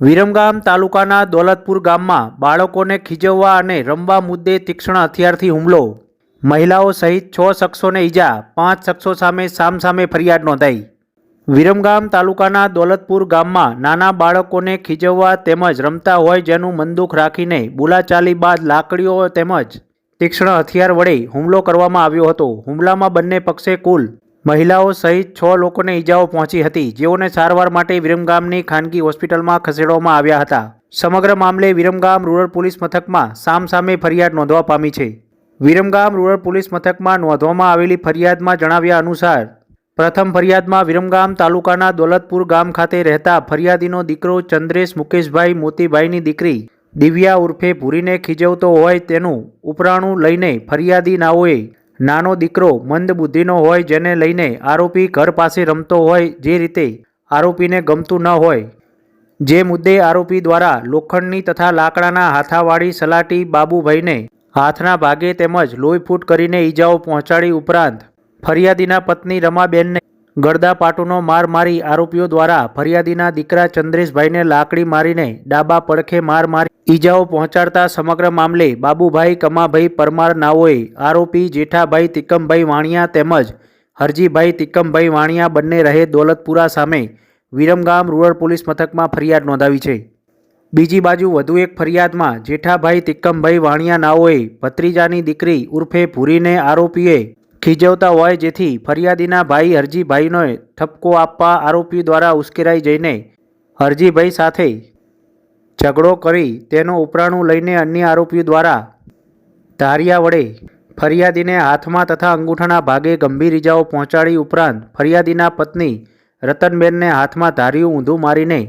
વિરમગામ તાલુકાના દોલતપુર ગામમાં બાળકોને ખીજવવા અને રમવા મુદ્દે તીક્ષ્ણ હથિયારથી હુમલો. મહિલાઓ સહિત છ શખ્સોને ઈજા, પાંચ શખ્સો સામે સામસામે ફરિયાદ નોંધાઈ. વિરમગામ તાલુકાના દોલતપુર ગામમાં નાના બાળકોને ખીજવવા તેમજ રમતા હોય જેનું મંદુક રાખીને બોલાચાલી બાદ લાકડીઓ તેમજ તીક્ષ્ણ હથિયાર વડે હુમલો કરવામાં આવ્યો હતો. હુમલામાં બંને પક્ષે કુલ મહિલાઓ સહિત છ લોકોને ઈજાઓ પહોંચી હતી. જેઓને સારવાર માટે વિરમગામની ખાનગી હોસ્પિટલમાં ખસેડવામાં આવ્યા હતા. સમગ્ર મામલે વિરમગામ રૂરલ પોલીસ મથકમાં સામસામે ફરિયાદ નોંધવા પામી છે. વિરમગામ રૂરલ પોલીસ મથકમાં નોંધવામાં આવેલી ફરિયાદમાં જણાવ્યા અનુસાર, પ્રથમ ફરિયાદમાં વિરમગામ તાલુકાના દોલતપુર ગામ ખાતે રહેતા ફરિયાદીનો દીકરો ચંદ્રેશ મુકેશભાઈ મોતીભાઈની દીકરી દિવ્યા ઉર્ફે ભૂરીને ખીજવતો હોય તેનું ઉપરાણું લઈને ફરિયાદી નાઓએ નાનો દીકરો મંદ બુદ્ધિનો હોય જેને લઈને આરોપી ઘર પાસે રમતો હોય જે રીતે આરોપીને ગમતું ન હોય. જે મુદ્દે આરોપી દ્વારા લોખંડની તથા લાકડાના હાથાવાળી સલાટી બાબુભાઈને હાથના ભાગે તેમજ લોહીફૂટ કરીને ઈજાઓ પહોંચાડી ઉપરાંત ફરિયાદીના પત્ની રમાબેનને ગળદા પાટુનો માર મારી આરોપીઓ દ્વારા ફરિયાદીના દીકરા ચંદ્રેશભાઈને લાકડી મારીને ડાબા પડખે માર મારી ઈજાઓ પહોંચાડતા સમગ્ર મામલે બાબુભાઈ કમાભાઈ પરમાર નાઓએ આરોપી જેઠાભાઈ તિકમભાઈ વાણિયા તેમજ હરજીભાઈ તિકમભાઈ વાણિયા બંને રહે દોલતપુરા સામે વિરમગામ રૂરલ પોલીસ મથકમાં ફરિયાદ નોંધાવી છે. બીજી બાજુ વધુ એક ફરિયાદમાં જેઠાભાઈ તિક્કમભાઈ વાણિયા નાઓએ ભત્રીજાની દીકરી ઉર્ફે ભૂરીને આરોપીએ ખીજવતા હોય જેથી ફરિયાદીના ભાઈ હરજીભાઈનો ઠપકો આપવા આરોપી દ્વારા ઉશ્કેરાઈ જઈને હરજીભાઈ સાથે ઝઘડો કરી તેનું ઉપરાણું લઈને અન્ય આરોપીઓ દ્વારા ધારિયા વડે ફરિયાદીને હાથમાં તથા અંગૂઠાના ભાગે ગંભીર ઇજાઓ પહોંચાડી ઉપરાંત ફરિયાદીના પત્ની રતનબેનને હાથમાં ધારિયું ઊંધું મારીને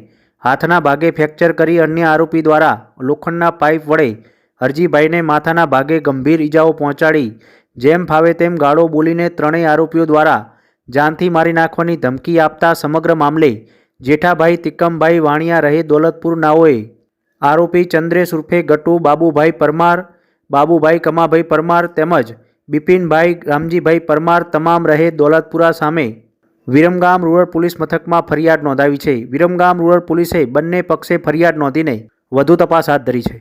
હાથના ભાગે ફ્રેક્ચર કરી અન્ય આરોપી દ્વારા લોખંડના પાઇપ વડે હરજીભાઈને માથાના ભાગે ગંભીર ઇજાઓ પહોંચાડી જેમ ફાવે તેમ ગાળો બોલીને ત્રણેય આરોપીઓ દ્વારા જાનથી મારી નાખવાની ધમકી આપતા સમગ્ર મામલે જેઠાભાઈ, તિક્કમભાઈ વાણિયા રહે દોલતપુર નાઓએ આરોપી ચંદ્રેશ ઉર્ફે ગટુ, બાબુભાઈ પરમાર, બાબુભાઈ કમાભાઈ પરમાર તેમજ બિપિનભાઈ રામજીભાઈ પરમાર તમામ રહે દોલતપુરા સામે. વિરમગામ રૂરલ પોલીસ મથકમાં ફરિયાદ નોંધાવી છે. વિરમગામ રૂરલ પોલીસે બંને પક્ષે ફરિયાદ નોંધીને વધુ તપાસ હાથ ધરી છે.